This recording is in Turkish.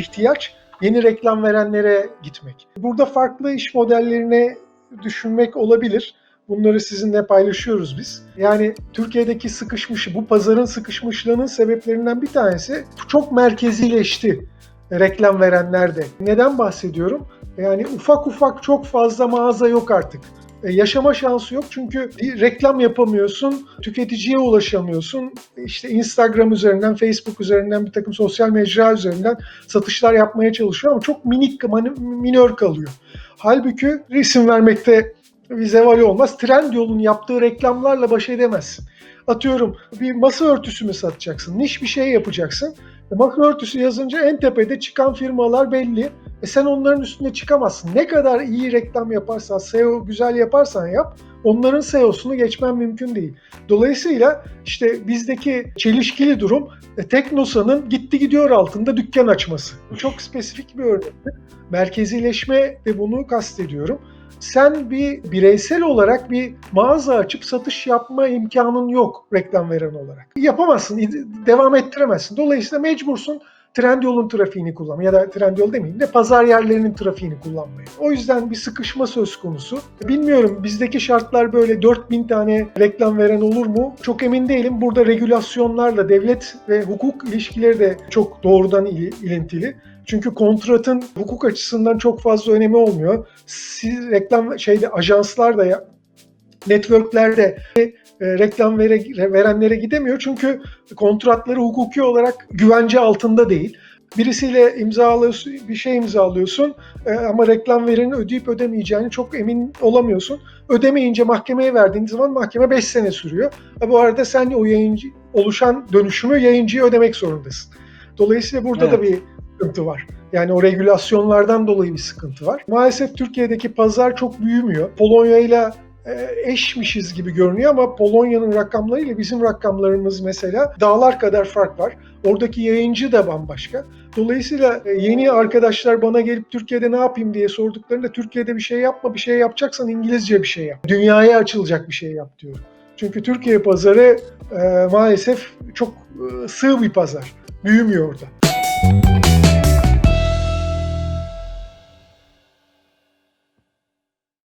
ihtiyaç yeni reklam verenlere gitmek. Burada farklı iş modellerini düşünmek olabilir. Bunları sizinle paylaşıyoruz biz. Yani Türkiye'deki sıkışmış, bu pazarın sıkışmışlığının sebeplerinden bir tanesi çok merkezileşti reklam verenler de. Neden bahsediyorum? Yani ufak ufak çok fazla mağaza yok artık. E, yaşama şansı yok çünkü bir reklam yapamıyorsun, tüketiciye ulaşamıyorsun. İşte Instagram üzerinden, Facebook üzerinden, bir takım sosyal mecra üzerinden satışlar yapmaya çalışıyor ama çok minik, minör kalıyor. Halbuki isim vermekte bir zevali olmaz. Trendyol'un yaptığı reklamlarla baş edemezsin. Atıyorum bir masa örtüsü mü satacaksın, niş bir şey yapacaksın. E, Masa örtüsü yazınca en tepede çıkan firmalar belli. E sen onların üstünde çıkamazsın. Ne kadar iyi reklam yaparsan, SEO güzel yaparsan yap, onların SEO'sunu geçmen mümkün değil. Dolayısıyla işte bizdeki çelişkili durum e, Teknosa'nın gitti gidiyor altında dükkan açması. Çok spesifik bir örnektir. Merkezileşme de bunu kastediyorum. Sen bir bireysel olarak bir mağaza açıp satış yapma imkanın yok reklam veren olarak. Yapamazsın, devam ettiremezsin. Dolayısıyla mecbursun Trendyol'un trafiğini kullanmaya ya da Trendyol demeyeyim de pazar yerlerinin trafiğini kullanmaya. O yüzden bir sıkışma söz konusu. Bilmiyorum bizdeki şartlar böyle 4000 tane reklam veren olur mu? Çok emin değilim. Burada regülasyonlarla devlet ve hukuk ilişkileri de çok doğrudan il- ilintili. Çünkü kontratın hukuk açısından çok fazla önemi olmuyor. Siz reklam şeyde ajanslar da ya networkler de e, reklam vere, verenlere gidemiyor çünkü kontratları hukuki olarak güvence altında değil. Birisiyle imzalıyorsun, bir şey imzalıyorsun e, ama reklam verenin ödeyip ödemeyeceğini çok emin olamıyorsun. Ödemeyince mahkemeye verdiğin zaman mahkeme 5 sene sürüyor. Ha, bu arada sen o yayıncı oluşan dönüşümü yayıncıya ödemek zorundasın. Dolayısıyla burada da Evet. bir sıkıntı var. Yani o regülasyonlardan dolayı bir sıkıntı var. Maalesef Türkiye'deki pazar çok büyümüyor. Polonya ile e, eşmişiz gibi görünüyor ama Polonya'nın rakamları ile bizim rakamlarımız mesela dağlar kadar fark var. Oradaki yayıncı da bambaşka. Dolayısıyla e, yeni arkadaşlar bana gelip Türkiye'de ne yapayım diye sorduklarında Türkiye'de bir şey yapma, bir şey yapacaksan İngilizce bir şey yap. Dünyaya açılacak bir şey yap diyorum. Çünkü Türkiye pazarı e, maalesef çok e, sığ bir pazar. Büyümüyor orada.